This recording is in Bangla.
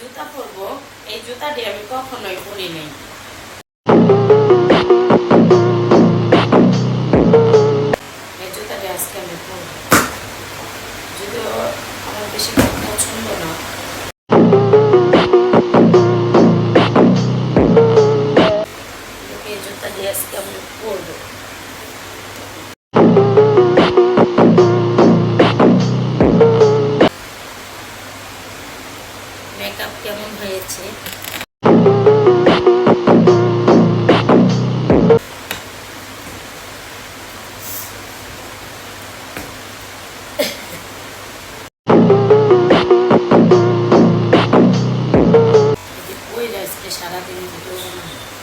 জুতা পরবো এই জুতাটি আমি কখনোই পরি নাই। আমি মেকআপ কেমন হয়েছে? সারাদিন ভিডিও বানাই